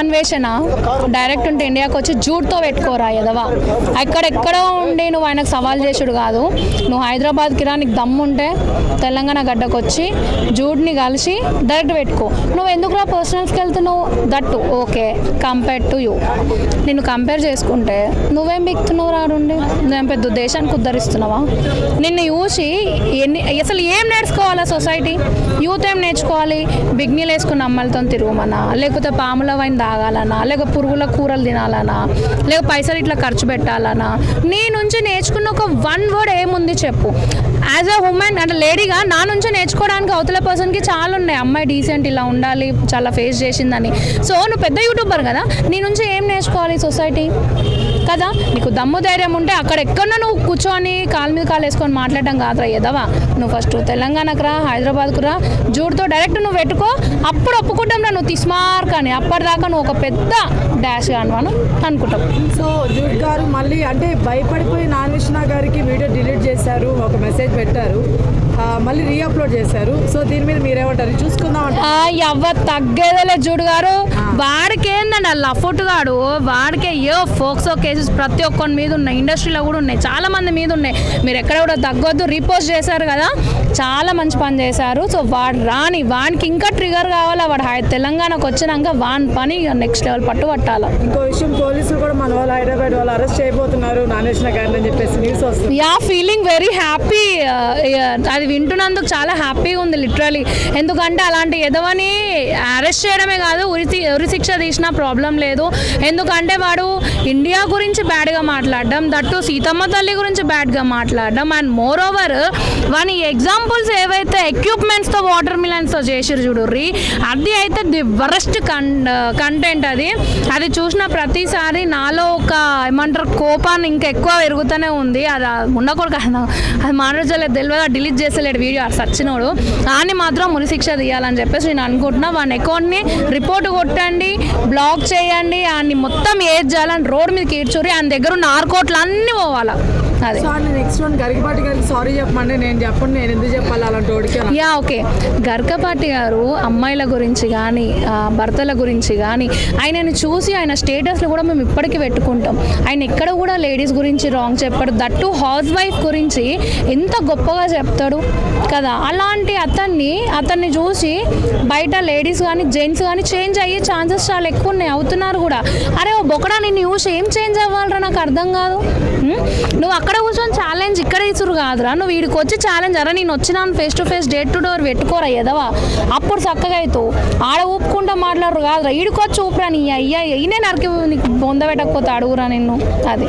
అన్వేషణ డైరెక్ట్ ఉంటే ఇండియాకి వచ్చి జూట్తో పెట్టుకోరా ఎదవా ఎక్కడెక్కడో ఉండి నువ్వు ఆయనకు సవాల్ చేసుడు కాదు. నువ్వు హైదరాబాద్కి రా నీకు తెలంగాణ గడ్డకు వచ్చి జూట్ని కలిసి డైరెక్ట్ పెట్టుకో. నువ్వు ఎందుకు రా పర్సనల్స్కి వెళ్తున్నావు? That. Okay compare to you నిన్ను కంపేర్ చేసుకుంటే నువ్వేం బిక్తున్నావు రాడుండి నువ్వేం పెద్ద దేశానికి ఉద్ధరిస్తున్నావా? నిన్ను చూసి ఎన్ని అసలు ఏం నేర్చుకోవాలా సొసైటీ యూత్ ఏం నేర్చుకోవాలి? బిగ్నీలు వేసుకున్న అమ్మాయిలతో తిరుగుమనా? లేకపోతే పాముల వైన్ తాగాలనా? లేక పురుగుల కూరలు తినాలనా? లేక పైసలు ఇట్లా ఖర్చు పెట్టాలనా? నీ నుంచి నేర్చుకున్న ఒక వన్ వర్డ్ ఏముంది చెప్పు. యాజ్ అ ఉమెన్ అంటే లేడీగా నా నుంచి నేర్చుకోవడానికి అవతల పర్సన్కి చాలా ఉన్నాయి. అమ్మాయి డీసెంట్ ఇలా ఉండాలి చాలా ఫేస్ చేసిందని. సో నువ్వు పెద్ద యూట్యూబర్ కదా నీ నుంచి ఏం నేర్చుకోవాలి సొసైటీ కదా? నీకు దమ్ము ధైర్యం ఉంటే అక్కడ ఎక్కడన్నా నువ్వు కూర్చొని కాలు మీద కాలు వేసుకొని మాట్లాడడం కాదురా ఎదవా నువ్వు ఫస్ట్ తెలంగాణకు రా హైదరాబాద్కు రా. జూడ్తో డైరెక్ట్ నువ్వు పెట్టుకో. అప్పుడు ఒప్పుకుంటాం రా నువ్వు తిస్మార్క్ అని. అప్పటిదాకా నువ్వు ఒక పెద్ద డాష్ కాను అనుకుంటాం. సో జూడ్గా మళ్ళీ అంటే భయపడిపోయి నాగకృష్ణ గారికి వీడియో డిలీట్ చేశారు ఒక మెసేజ్ పెట్టారు మళ్ళీ రీఅప్లోడ్ చేశారు. సో దీని మీద మీరేమంటారు? చూసుకుందాం ఎవ్వ తగ్గేదేలే చూడు గారు. వాడికి ఏందండి ఆ లఫుట్ గాడు? వాడికే ఏ ఫోక్సో కేసెస్ ప్రతి ఒక్కరి మీద ఉన్నాయి. ఇండస్ట్రీలో కూడా ఉన్నాయి. చాలా మంది మీద ఉన్నాయి. మీరు ఎక్కడ కూడా తగ్గొద్దు. రీపోస్ట్ చేశారు కదా. చాలా మంచి పని చేశారు. సో వాడు రాని వానికి ఇంకా ట్రిగర్ కావాలా? వాడు తెలంగాణకు వచ్చినాక వాని పని నెక్స్ట్ లెవెల్ పట్టు పట్టాలి ఇంకో విషయం పోలీసులు హైదరాబాద్ వాళ్ళు అరెస్ట్ చేయబోతున్నారు. నాగకృష్ణ గారిని అని చెప్పేసి న్యూస్ వస్తుంది. యా ఫీలింగ్ వెరీ హ్యాపీ అది వింటున్నందుకు చాలా హ్యాపీగా ఉంది లిటరలీ ఎందుకంటే అలాంటి ఎదవని అరెస్ట్ చేయడమే కాదు ఉరి ఉరిశిక్ష ఉరి శిక్ష తీసినా ప్రాబ్లం లేదు. ఎందుకంటే వాడు ఇండియా గురించి బ్యాడ్గా మాట్లాడడం దట్టు సీతమ్మ తల్లి గురించి బ్యాడ్గా మాట్లాడడం అండ్ మోర్ ఓవర్ వాని ఎగ్జాంపుల్స్ ఏవైతే ఎక్విప్మెంట్స్తో వాటర్ మిలన్స్తో చేసిరు చూడుర్రి అది అయితే ది వరస్ట్ కన్ కంటెంట్ అది. అది చూసిన ప్రతిసారి నాలో ఒక ఏమంటారు కోపాన్ని ఇంకా ఎక్కువ పెరుగుతూనే ఉంది. అది ఉండకూడదు అది మాట్లాడలేదు తెలియదు డిలీట్ చేసలేడు వీడియో అది సచ్చినోడు. దాన్ని మాత్రం ఉరి శిక్ష తీయాలని చెప్పేసి నేను అనుకుంటున్నా. వాని అకౌంట్ని రిపోర్ట్ కొట్టండి బ్లాక్ చేయండి ఆయన్ని మొత్తం ఏది చేయాలని రోడ్ మీద కీడ్చురి ఆయన దగ్గర ఉన్న ఆరు కోట్లు అన్నీ పోవాలా అది నెక్స్ట్ వన్ గరికపాటి గారికి సారీ చెప్పమండి నేను చెప్పండి నేను ఎందుకు చెప్పాలి అలాంటి వాడికి. Yeah okay. గర్కపాటి గారు అమ్మాయిల గురించి కానీ భర్తల గురించి కానీ ఆయనని చూసి ఆయన స్టేటస్లో కూడా మేము ఇప్పటికీ పెట్టుకుంటాం ఆయన ఎక్కడ కూడా లేడీస్ గురించి రాంగ్ చెప్పాడు. దట్టు హౌస్ వైఫ్ గురించి ఎంత గొప్పగా చెప్తాడు కదా. అలాంటి అతన్ని అతన్ని చూసి బయట లేడీస్ కానీ జెంట్స్ కానీ చేంజ్ అయ్యే ఛాన్సెస్ చాలా ఎక్కువ ఉన్నాయి. అవుతున్నారు కూడా. అరే ఓ బొకడా నిన్ను చూసి ఏం చేంజ్ అవ్వాలరా? నాకు అర్థం కాదు. నువ్వు అక్కడ కూర్చొని ఛాలెంజ్ ఇక్కడ ఇసురు కాదురా. నువ్వు వీడికి వచ్చి ఛాలెంజ్. అరే నేను వచ్చినాను face to face date to door పెట్టుకోరా ఎదవా? అప్పుడు చక్కగా అవుతావు ఆడ ఊపుకుంటా మాట్లాడరు కాదురా. ఈడికొచ్చి ఊపురా నీ అయ్యా ఈయనే నరికి నీకు బొంద అడుగురా నిన్ను అది.